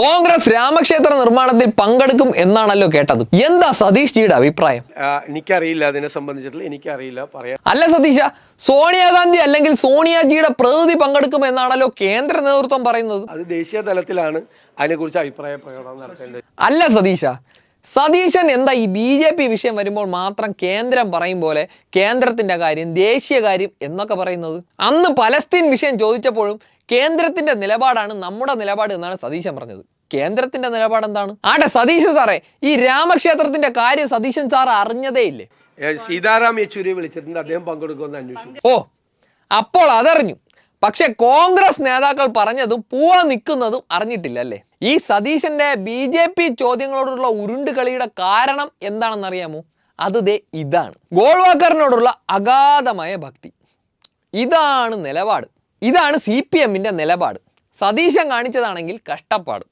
കോൺഗ്രസ് രാമക്ഷേത്ര നിർമ്മാണത്തിൽ പങ്കെടുക്കും എന്നാണല്ലോ കേട്ടത്. എന്താ സതീഷ് ജിയുടെ അഭിപ്രായം എനിക്കറിയില്ല അതിനെ സംബന്ധിച്ചിട്ടുള്ള എനിക്കറിയില്ല പറയാം. അല്ല സതീഷ സോണിയാഗാന്ധി അല്ലെങ്കിൽ സോണിയാജിയുടെ പ്രതിനിധി പങ്കെടുക്കും എന്നാണല്ലോ കേന്ദ്ര നേതൃത്വം പറയുന്നത്. അത് ദേശീയ തലത്തിലാണ് അതിനെക്കുറിച്ച് അഭിപ്രായ പ്രകടനം നടത്തേണ്ടത്. അല്ല സതീശ സതീശൻ എന്താ ഈ ബി ജെ പി വിഷയം വരുമ്പോൾ മാത്രം കേന്ദ്രം പറയും പോലെ കേന്ദ്രത്തിന്റെ കാര്യം ദേശീയ കാര്യം എന്നൊക്കെ പറയുന്നത്? അന്ന് പലസ്തീൻ വിഷയം ചോദിച്ചപ്പോഴും കേന്ദ്രത്തിന്റെ നിലപാടാണ് നമ്മുടെ നിലപാട് എന്നാണ് സതീശൻ പറഞ്ഞത്. കേന്ദ്രത്തിന്റെ നിലപാട് എന്താണ് ആട്ടെ സതീശൻ സാറേ ഈ രാമക്ഷേത്രത്തിന്റെ കാര്യം സതീശൻ സാർ അറിഞ്ഞതേ ഇല്ലേ? സീതാറാം യെച്ചൂരിയെ വിളിച്ചിട്ടുണ്ട്. അദ്ദേഹം പങ്കെടുക്കുമെന്ന് അന്വേഷിച്ചു. ഓ അപ്പോൾ അതറിഞ്ഞു. പക്ഷെ കോൺഗ്രസ് നേതാക്കൾ പറഞ്ഞതും പൂവാൻ നിൽക്കുന്നതും അറിഞ്ഞിട്ടില്ല അല്ലേ ഈ സതീശന്റെ ബി ജെ പി ചോദ്യങ്ങളോടുള്ള ഉരുണ്ടുകളിയുടെ കാരണം എന്താണെന്നറിയാമോ? അത് ദേ ഇതാണ്. ഗോൾവാക്കറിനോടുള്ള അഗാധമായ ഭക്തി. ഇതാണ് നിലപാട്. ഇതാണ് സി പി എമ്മിന്റെ നിലപാട്. സതീശൻ കാണിച്ചതാണെങ്കിൽ കഷ്ടപ്പാട്.